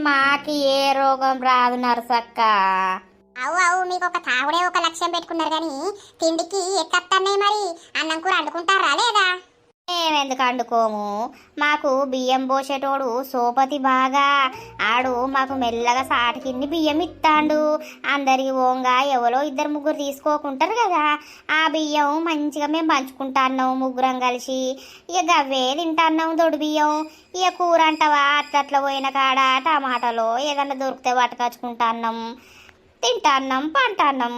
మాకి ఏ రోగం రాదు నరసక్క. అవు అవు మీకు ఒక తాగుడే ఒక లక్ష్యం పెట్టుకున్నారు కానీ తిండికి ఎక్కత్తన్నాయి మరి? అన్నం కూర వండుకుంటారా లేదా? మేమెందుకు అండుకోము? మాకు బియ్యం పోసేటోడు సోపతి బాగా. ఆడు మాకు మెల్లగా సాటికిన్ని బియ్యం ఇస్తాడు అందరికి ఓంగా ఎవరో ఇద్దరు ముగ్గురు తీసుకోకుంటారు కదా. ఆ బియ్యం మంచిగా మేము పంచుకుంటాన్నాం ముగ్గురం కలిసి. ఇక గవ్వే తింటాన్నాం దొడు బియ్యం. ఇక కూర అంటావా అట్లట్లా పోయిన కాడ టమాటాలో ఏదన్నా దొరికితే పట్టుకొచ్చుకుంటాన్నాం తింటాన్నాం పంటాన్నాం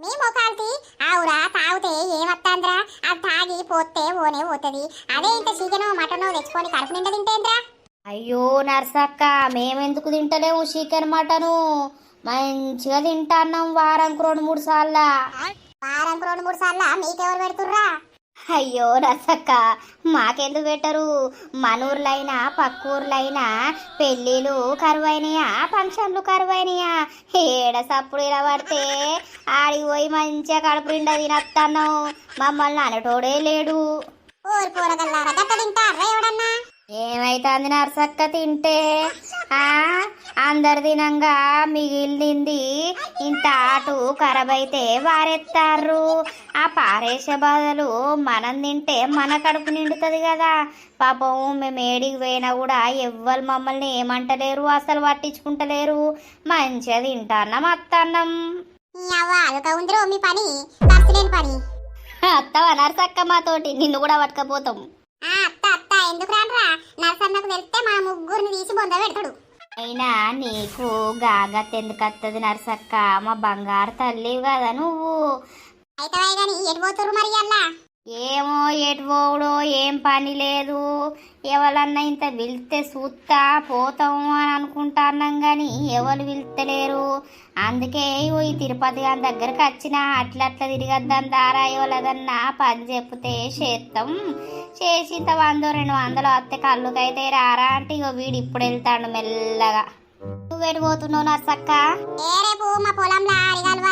మీ మొఖాలకి ఆవురా తాగితే ఏమత్తాంద్రా అది తాగి పోతే ఓనే పోతుంది. అదే ఇంత చికెనో మటనో తెచ్చుకొని కడుపు నిండా తింటేంద్రా? అయ్యో నర్సక్క మేమెందుకు తింటలేము చికెన్ మటను? మంచిగా తింటాన్నాం వారంకు రెండు మూడు సార్లా. వారంకు రెండు మూడు సార్లు మీకెవరు పెడుతుర్రా? అయ్యో నర్సక్క మాకెందుకు పెట్టరు? మనూర్లైనా పక్కూర్లైనా పెళ్ళిళ్ళు కరువైనయా ఫంక్షన్లు కరువైనయా? ఏడ సప్పుడు ఇలా పడితే? ఆడికి పోయి మంచిగా కడుపు నిండా తినత్తన్నాం మమ్మల్ని అనటోడే లేడు. ఏమైతుంది నర్సక్క తింటే? ఆ? అందరు తినంగా మిగిలింది. ఇంత ఆటు ఖరాబ్ అయితే వారెత్తారు. ఆ పారేసే బదులు మనం తింటే మన కడుపు నిండుతుంది కదా. పాపం మేము ఏడికి పోయినా కూడా ఎవ్వరు మమ్మల్ని ఏమంటలేరు అసలు పట్టించుకుంటలేరు. మంచిగా తింటాన్నాం అత్తన్నం. మీ పని? పని. అత్తవా నర్సక్క మాతోటి నిన్ను కూడా పట్టుకపోతాం. అత్త అత్త ఎందుకు రానరా? నరసన్నకు తెలిస్తే మా ముగ్గురిని తీసి బొంద పెడతాడు. అయినా నీకు గాగత్ ఎందుకు వస్తుంది నర్సక్క? మా బంగారు తల్లి కదా నువ్వు. అయితే మరి అల్లా ఏమో ఎటు పోవుడో ఏం పని లేదు. ఎవరన్నా ఇంత పిలిస్తే చూస్తా పోతాము అని అనుకుంటున్నాం కానీ ఎవరు పిలుస్తలేరు అందుకే ఈ తిరుపతి గారి దగ్గరకు వచ్చిన అట్లా అట్లా తిరిగద్దాం దారా ఎవరదన్నా పని చెప్తే చేస్తాం. చేసి ఇంత వందో రెండు వందలు వస్తే కళ్ళుకైతే రారా అంటే ఇగో వీడు ఇప్పుడు వెళ్తాడు మెల్లగా. నువ్వెటు పోతున్నావు నర్సక్క? ఏ రేపు మా పొలంలో అరిగాలు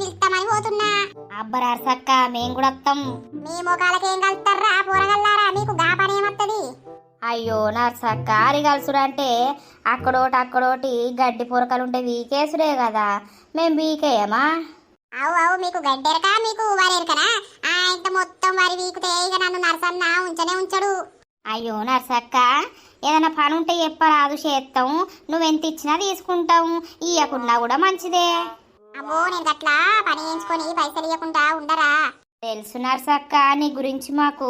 పిలుస్తామని పోతున్నా. అబ్బరా నర్సక్క మేము కూడా వస్తాం మీ ముఖాలకి ఏం కలుస్తారా పూరగల్లారా? మీకు గా పని ఏమత్తది? అయ్యో నర్సక్క అరిగలుసుడు అంటే అక్కడోటి అక్కడోటి గడ్డి పొరకలు ఉంటే వీకేసుడే కదా. మేము వీకేయమా? అవు అవు మీకు గడ్డెరక? మీకు వరెరకనా ఆ ఇంత మొత్తం వరి వీకుతే ఇక నన్ను నరసన్న ఉంచనే ఉంచడు. అయ్యో నర్సక్క ఏదైనా పని ఉంటే చెప్పరాదు చేస్తాం నువ్వెంత ఇచ్చినా తీసుకుంటాం. ఇయ్యకున్నా కూడా మంచిదే. అమ్మో నేను గట్లా పని చేయించుకొని పైసలు ఇవ్వకుండా ఉండరా? తెలుసు నర్సక్క నీ గురించి మాకు.